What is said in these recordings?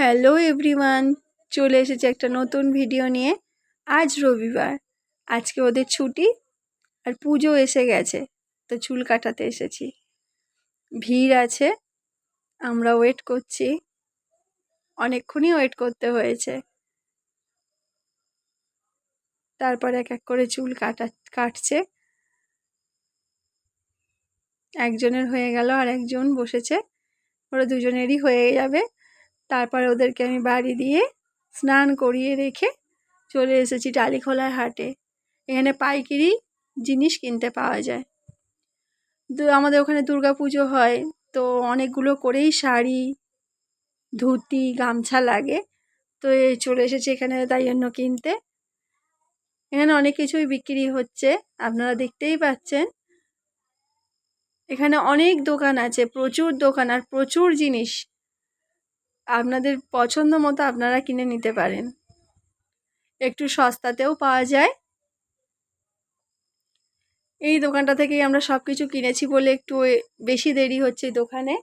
Hello everyone, চলে এসেছে একটা নতুন ভিডিও নিয়ে। আজ রবিবার, আজকে ওদের ছুটি আর পুজো এসে গেছে, তো চুল কাটাতে এসেছি। ভিড় আছে, আমরা ওয়েট করছি। অনেকক্ষণই ওয়েট করতে হয়েছে। তারপর এক এক করে চুল কাটা, কাটছে। একজনের হয়ে গেল আর একজন বসেছে, ওরা দুজনেরই হয়ে যাবে। তারপর ওদেরকে আমি বাড়ি দিয়ে স্নান করিয়ে রেখে চলে এসেছি টালিখোলার হাটে। এখানে পাইকারি জিনিস কিনতে পাওয়া যায়। তো আমাদের ওখানে দুর্গা পুজো হয়, তো অনেকগুলো করেই শাড়ি, ধুতি, গামছা লাগে। তো চলে এসেছে এখানে তাই জন্য কিনতে। এখানে অনেক কিছুই বিক্রি হচ্ছে, আপনারা দেখতেই পাচ্ছেন। এখানে অনেক দোকান আছে, প্রচুর দোকান, আর প্রচুর জিনিস। আপনাদের পছন্দ মতো আপনারা কিনে নিতে পারেন। একটু সস্তাতেও পাওয়া যায়। এই দোকানটা থেকেই আমরা সব কিছু কিনেছি বলে একটু বেশি দেরি হচ্ছে দোকানে।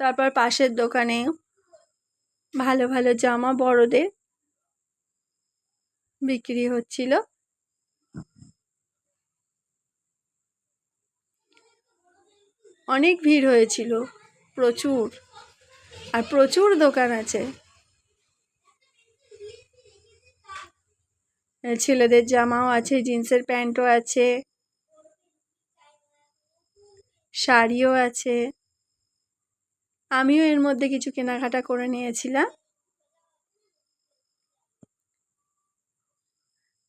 তারপর পাশের দোকানে ভালো ভালো জামা বড়দের বিক্রি হচ্ছিল। অনেক ভিড় হয়েছিল, প্রচুর। আর প্রচুর দোকান আছে। ছেলেদের জামাও আছে, জিন্সের প্যান্টও আছে, শাড়িও আছে। আমিও এর মধ্যে কিছু কেনাকাটা করে নিয়েছিলাম।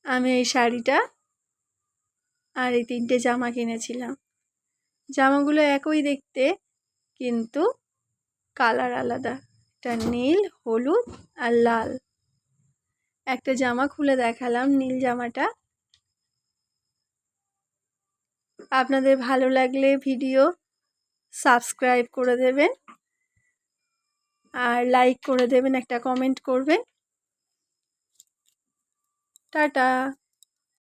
আমি এই শাড়িটা আর এই তিনটে জামা কিনেছিলাম। জামাগুলো একই দেখতে, কিন্তু কালার আলাদা। এটা নীল, হলুদ আর লাল। একটা জামা খুলে দেখালাম নীল জামাটা। আপনাদের ভালো লাগলে ভিডিও সাবস্ক্রাইব করে দেবেন আর লাইক করে দেবেন, একটা কমেন্ট করবেন। টাটা।